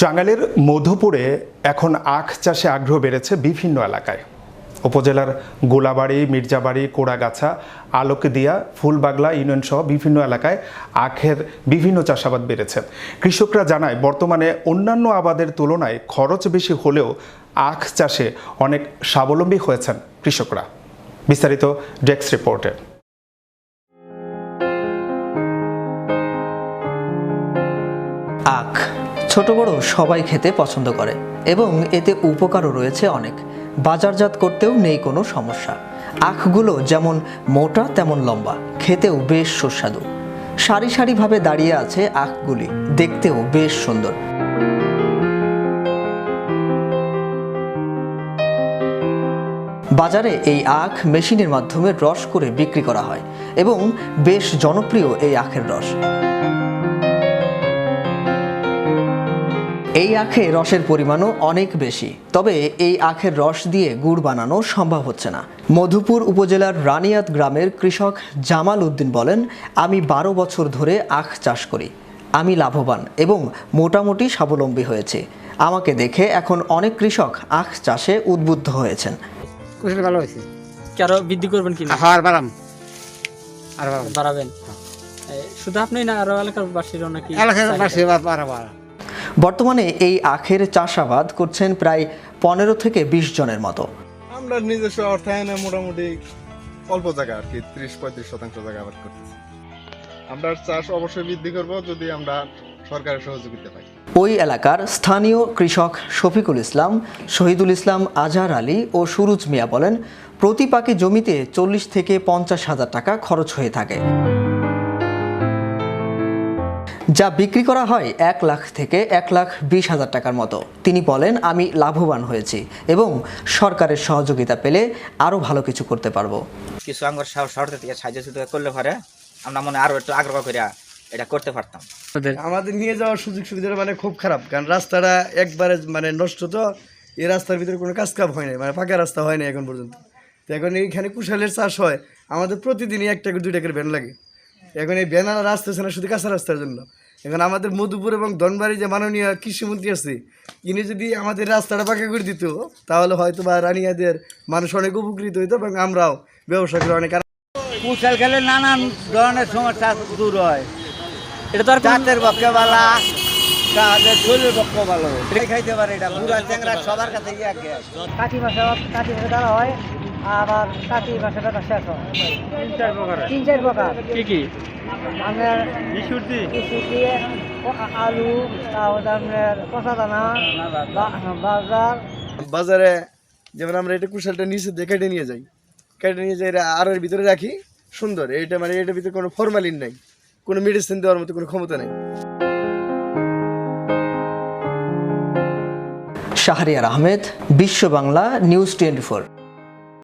টাঙ্গাইলের মধুপুরে এখন আখ চাষে আগ্রহ বেড়েছে বিভিন্ন এলাকায়। উপজেলার গোলাবাড়ি, মির্জাবাড়ি, কোড়াগাছা, আলোকদিয়া, ফুলবাগলা ইউনিয়ন সহ বিভিন্ন এলাকায় আখের বিভিন্ন চাষাবাদ বেড়েছে। কৃষকরা জানায়, বর্তমানে অন্যান্য আবাদের তুলনায় খরচ বেশি হলেও আখ চাষে অনেক স্বাবলম্বী হয়েছেন কৃষকরা। বিস্তারিত ডেস্ক রিপোর্টে। আখ ছোট বড় সবাই খেতে পছন্দ করে এবং এতে উপকারও রয়েছে অনেক। বাজারজাত করতেও নেই কোনো সমস্যা। আখগুলো যেমন মোটা, তেমন লম্বা। খেতেও বেশ সুস্বাদু। সারি সারিভাবে দাঁড়িয়ে আছে আখগুলি। দেখতেও বেশ সুন্দর। বাজারে এই আখ মেশিনের মাধ্যমে রস করে বিক্রি করা হয় এবং বেশ জনপ্রিয় এই আখের রস। এই আখে রসের পরিমাণও অনেক বেশি। তবে এই আখের রস দিয়ে গুড় বানানো সম্ভব হচ্ছে না। মধুপুর উপজেলার রানিয়াত গ্রামের কৃষক জামাল উদ্দিন বলেন আমি বারো বছর ধরে আখ চাষ করি। আমি লাভবান এবং মোটামুটি স্বাবলম্বী হয়েছে। আমাকে দেখে এখন অনেক কৃষক আখ চাষে উদ্বুদ্ধ হয়েছেন। কুশল ভালো হয়েছে। কি আরও বৃদ্ধি করবেন কি বাড়াম। আর বাড়াবেন। শুধু আপনি না আরও এলাকার বাসীরাও নাকি এলাকার বাড়া বাড়া বর্তমানে এই আখের চাষাবাদ করছেন প্রায় পনেরো থেকে বিশ জনের মতো। আমরা নিজস্ব অর্থায়নে মোটামুটি অল্প জায়গা আর কি ত্রিশ পঁয়ত্রিশ শতাংশ জায়গা আবাদ করতেছি। আমরা চাষ অবশ্যই বৃদ্ধি করব যদি আমরা সরকারের সহযোগিতা পাই। ওই এলাকার স্থানীয় কৃষক শফিকুল ইসলাম শহীদুল ইসলাম আজহার আলী ও সুরুজ মিয়া বলেন প্রতি পাকে জমিতে চল্লিশ থেকে পঞ্চাশ হাজার টাকা খরচ হয়ে থাকে। যা বিক্রি করা হয় এক লাখ থেকে এক লাখ বিশ হাজার টাকার মতো। তিনি বলেন আমি লাভবান হয়েছি এবং সরকারের সহযোগিতা পেলে আরও ভালো কিছু করতে পারব। কিছু আঙ্গুর শর্ত থেকে সাহায্য সুযোগ করলে পরে আমরা মনে আরও একটু আগ্রহ করে এটা করতে পারতাম। আমাদের নিয়ে যাওয়ার সুযোগ সুবিধাটা মানে খুব খারাপ কারণ রাস্তাটা একবারে মানে নষ্ট তো এই রাস্তার ভিতরে কোনো কাজ কাপ হয় না মানে পাকা রাস্তা হয় না এখন পর্যন্ত। তো এখন এইখানে কুশালের চাষ হয় আমাদের প্রতিদিনই একটা করে দুইটা করে ভ্যান লাগে। এখন এই আর রাস্তা আছে না শুধু কাঁচা রাস্তার জন্য। এখন আমাদের মধুপুর এবং ধনবাড়ি যে মাননীয় কৃষিমন্ত্রী আছে ইনি যদি আমাদের রাস্তাটা পাকা করে দিত তাহলে হয়তো বা রানিয়াদের মানুষ অনেক উপকৃত হইতো এবং আমরাও ব্যবসা করে অনেক কুশল খেলে নানান ধরনের সমস্যা দূর হয়। এটা তো আর দাঁতের পক্ষে শরীরের ভালো। খাইতে পারে এটা। চ্যাংরা সবার কাছে কাঠি ভাষা কাঠি ভাষা দ্বারা হয়। আবার কাঠি ভাষাটা শেষ হয়। তিন চার প্রকার তিন চার প্রকার। কি কি? আপনার ইস্যুটি আলু তারপর আপনার কষা দানা বাজার। বাজারে যেমন আমরা এটা কুশালটা নিচে দিয়ে কেটে নিয়ে যাই। কেটে নিয়ে যাই এটা আরের ভিতরে রাখি। সুন্দর এটা মানে এটার ভিতরে কোনো ফরমালিন নাই। কোনো মেডিসিন দেওয়ার মতো কোনো ক্ষমতা নেই। শাহরিয়ার আহমেদ বিশ্ব বাংলা নিউজ টোয়েন্টি